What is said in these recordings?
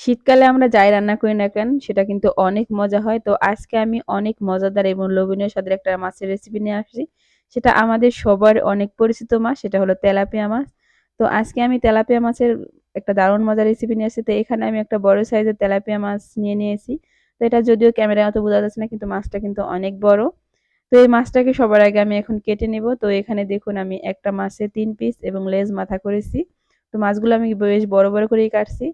শীতকালে আমরা যাই রান্না করি না কেন, সেটা কিন্তু অনেক মজা হয়। তো আজকে আমি অনেক মজাদার এবং লোভনীয় স্বাদের একটা মাছের রেসিপি নিয়ে আসছি। সেটা আমাদের সবার অনেক পরিচিত মাছ, সেটা হলো তেলাপিয়া মাছ। তো আজকে আমি তেলাপিয়া মাছের একটা দারুণ মজার রেসিপি নিয়ে আসছি। তো এখানে আমি একটা বড় সাইজের তেলাপিয়া মাছ নিয়ে নিয়েছি। তো এটা যদিও ক্যামেরায় অত বোঝা যাচ্ছে না, কিন্তু মাছটা কিন্তু অনেক বড়। তো এই মাছটাকে সবার আগে আমি এখন কেটে নেব। তো এখানে দেখুন আমি একটা মাছে তিন পিস এবং লেজ মাথা করেছি। তো মাছগুলো আমি বেশ বড় বড় করেই কাটছি।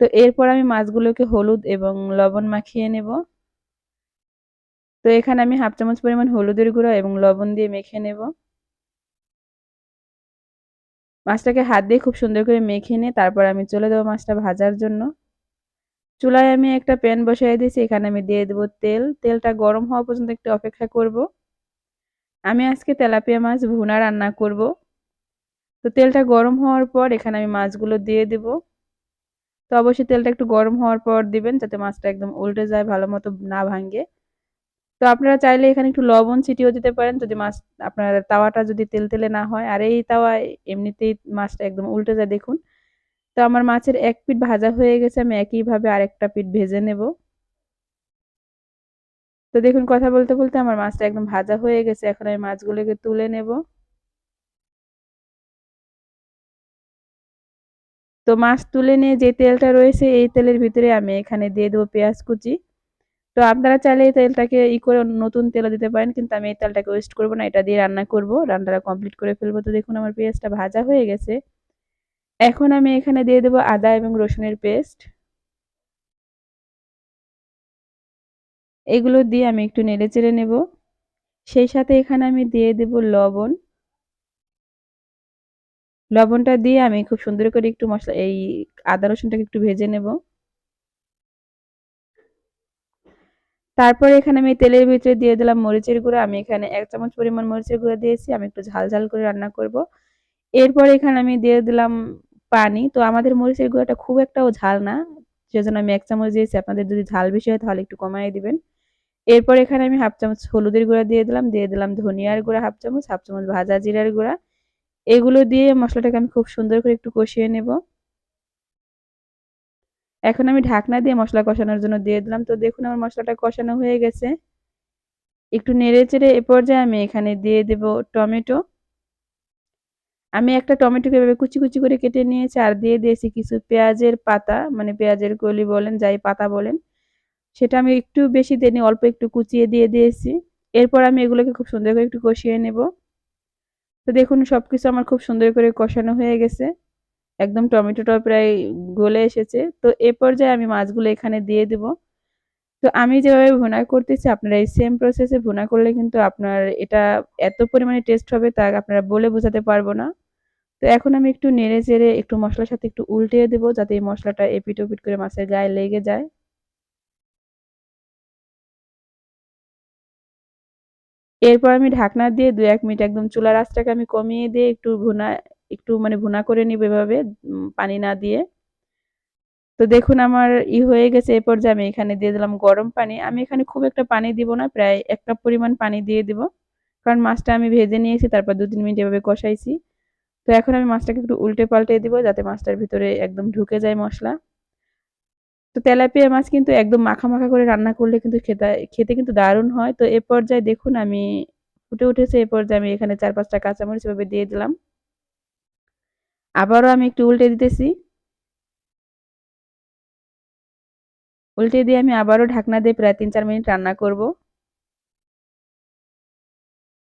তো এরপর আমি মাছগুলোকে হলুদ এবং লবণ মাখিয়ে নেব। তো এখানে আমি হাফ চামচ পরিমাণ হলুদের গুঁড়ো এবং লবণ দিয়ে মেখে নেব। মাছটাকে হাত দিয়ে খুব সুন্দর করে মেখে নিয়ে তারপর আমি চলে দেবো মাছটা ভাজার জন্য। চুলায় আমি একটা প্যান বসাই দিয়েছি, এখানে আমি দিয়ে দেবো তেল। তেলটা গরম হওয়া পর্যন্ত একটু অপেক্ষা করব। আমি আজকে তেলাপিয়া মাছ ভুনা রান্না করব। তো তেলটা গরম হওয়ার পর এখানে আমি মাছগুলো দিয়ে দেবো। তো অবশ্যই তেলটা একটু গরম হওয়ার পর দিবেন, যাতে মাছটা একদম উল্টে যায় ভালো মতো না ভাঙে। তো আপনারা চাইলে এখানে একটু লবণ ছিটিয়েও দিতে পারেন, যদি মাছ, আপনার তাওয়াটা যদি তেল তেলে না হয়। আর এই তাওয়া এমনিতেই মাছটা একদম উল্টে যায়, দেখুন। তো আমার মাছের এক পিঠ ভাজা হয়ে গেছে, আমি একইভাবে আরেকটা পিঠ ভেজে নেব। তো দেখুন, কথা বলতে বলতে আমার মাছটা একদম ভাজা হয়ে গেছে, এখন আমি মাছগুলোকে তুলে নেব। তো মাছ তুলে নিয়ে যে তেলটা রয়েছে, এই তেলের ভিতরে আমি এখানে দিয়ে দেবো পেঁয়াজ কুচি। তো আপনারা চাইলে এই তেলটাকে ই করে নতুন তেলও দিতে পারেন, কিন্তু আমি এই তেলটাকে ওয়েস্ট করব না, এটা দিয়ে রান্না করব। রান্নাটা কমপ্লিট করে ফেলব। তো দেখুন, আমার পেঁয়াজটা ভাজা হয়ে গেছে। এখন আমি এখানে দিয়ে দেবো আদা এবং রসুনের পেস্ট। এগুলো দিয়ে আমি একটু নেড়ে চেড়ে নেব। সেই সাথে এখানে আমি দিয়ে দেব লবণ। লবণটা দিয়ে আমি খুব সুন্দর করে একটু মশলা, এই আদা রসুনটাকে একটু ভেজে নেব। তারপরে এখানে আমি তেলের ভিতরে দিয়ে দিলাম মরিচের গুঁড়া। আমি এখানে এক চামচ পরিমাণ মরিচের গুঁড়া দিয়েছি। আমি একটু ঝাল ঝাল করে রান্না করব। এরপর এখানে আমি দিয়ে দিলাম পানি। তো আমাদের মরিচের গুঁড়াটা খুব একটাও ঝাল না। সেজন্য আমি এক চামচ দিয়েছি। আপনাদের যদি ঝাল বেশি হয় তাহলে একটু কমাই দিবেন। এরপর এখানে আমি হাফ চামচ হলুদের গুঁড়া দিয়ে দিলাম। দিয়ে দিলাম ধনিয়ার গুঁড়া হাফ চামচ হাফ চামচ ভাজা জিরার গুঁড়া। এগুলো দিয়ে মশলাটাকে আমি খুব সুন্দর করে একটু কষিয়ে নেব। এখন আমি ঢাকনা দিয়ে মশলা কষানোর জন্য দিয়ে দিলাম। তো দেখুন আমার মশলাটা কষানো হয়ে গেছে। একটু নেড়ে চেড়ে এ পর্যায়ে আমি এখানে দিয়ে দেব টমেটো। আমি একটা টমেটোকে এভাবে কুচি কুচি করে কেটে নিয়েছি আর দিয়ে দিয়েছি কিছু পেঁয়াজের পাতা মানে পেঁয়াজের কলি বলেন, যাই পাতা বলেন। সেটা আমি একটু বেশি দিইনি অল্প একটু কুচিয়ে দিয়ে দিয়েছি। এরপর আমি এগুলোকে খুব সুন্দর করে একটু কষিয়ে নেব। তো দেখুন সব কিছু আমার খুব সুন্দর করে কষানো হয়ে গেছে। একদম টমেটোটা প্রায় গলে এসেছে। তো এ পর্যায়ে আমি মাছগুলো এখানে দিয়ে দেব। তো আমি যেভাবে ভুনা করতেছি, আপনারা এই সেম প্রসেসে ভুনা করলে কিন্তু আপনার এটা এত পরিমাণে টেস্ট হবে তা আপনারা বলে বোঝাতে পারব না। তো এখন আমি একটু নেড়ে চেড়ে একটু মশলার সাথে একটু উল্টে দেবো, যাতে এই মশলাটা এপিট ওপিট করে মাছের গায়ে লেগে যায়। এরপর আমি ঢাকনা দিয়ে দু এক মিনিট একদম চুলার আঁচটাকে আমি কমিয়ে দিয়ে একটু ভুনা, একটু মানে ভুনা করে নিব এভাবে পানি না দিয়ে। তো দেখুন আমার ই হয়ে গেছে, এ পর্যায়ে আমি এখানে দিয়ে দিলাম গরম পানি। আমি এখানে খুব একটা পানি দিব না, প্রায় এক কাপ পরিমাণ পানি দিয়ে দিব। কারণ মাছটা আমি ভেজে নিয়েছি, তারপর দু তিন মিনিট এভাবে কষাইছি। তো এখন আমি মাছটাকে একটু উল্টে পাল্টে দিব, যাতে মাছটার ভিতরে একদম ঢুকে যায় মশলা। তো তেলাপিয়া মাছ কিন্তু একদম মাখা মাখা করে রান্না করলে কিন্তু খেতে খেতে কিন্তু দারুণ হয়। তো এ পর্যায়ে দেখুন আমি ফুটে উঠেছে, এ পর্যায়ে আমি এখানে চার পাঁচটা কাঁচামরিচ এভাবে দিয়ে দিলাম। আবারও আমি একটু উল্টে দিতেছি। উল্টে দিয়ে আমি আবারও ঢাকনা দিয়ে প্রায় তিন চার মিনিট রান্না করব।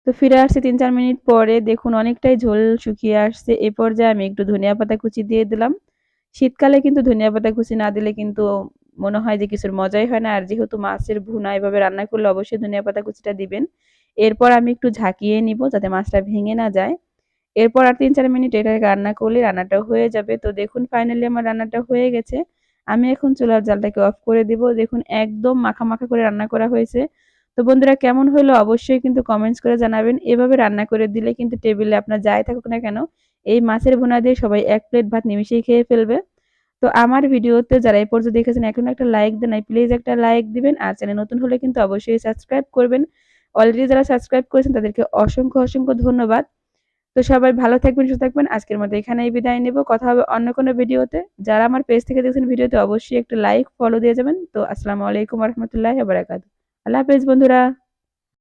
তো ফিরে আসছে তিন চার মিনিট পরে। দেখুন অনেকটাই ঝোল শুকিয়ে আসছে। এ পর্যায়ে আমি একটু ধনিয়া পাতা কুচি দিয়ে দিলাম। শীতকালে কিন্তু ধনিয়া পাতা কুচি না দিলে কিন্তু মনে হয় যে কিছুর মজাই হয় না। আর যেহেতু মাছের ভুনা এভাবে রান্না করলে অবশ্যই ধনিয়া পাতা কুচিটা দিবেন। এরপর আমি একটু ঝাঁকিয়ে নিব যাতে মাছটা ভেঙে না যায়। এরপর আর তিন চার মিনিট এটা রান্না করলে রান্নাটা হয়ে যাবে। তো দেখুন ফাইনালি আমার রান্নাটা হয়ে গেছে। আমি এখন চুলার জালটাকে অফ করে দিব। দেখুন একদম মাখা মাখা করে রান্না করা হয়েছে। তো বন্ধুরা কেমন হলো অবশ্যই কিন্তু কমেন্টস করে জানাবেন। এভাবে রান্না করে দিলে কিন্তু টেবিলে আপনার যাই থাকুক না কেন, এই মাছের ভুনা দিয়ে সবাই এক প্লেট ভাত নিমিশেই খেয়ে ফেলবে। তো আমার ভিডিওতে যারা এই পর্যন্ত দেখেছেন, এখন একটা লাইক দেন প্লিজ একটা লাইক দিবেন। আর চ্যানেল নতুন হলে কিন্তু অবশ্যই সাবস্ক্রাইব করবেন। অলরেডি যারা সাবস্ক্রাইব করেছেন, তাদেরকে অসংখ্য অসংখ্য ধন্যবাদ। তো সবাই ভালো থাকবেন, সুস্থ থাকবেন। আজকের মতো এখানেই বিদায় নেব। কথা হবে অন্য কোনো ভিডিওতে। যারা আমার পেজ থেকে দেখছেন, ভিডিওতে অবশ্যই একটু লাইক ফলো দিয়ে যাবেন। তো আসসালামু আলাইকুম রহমতুল্লাহ বারাকাতু আল্লাহ হাফেজ বন্ধুরা।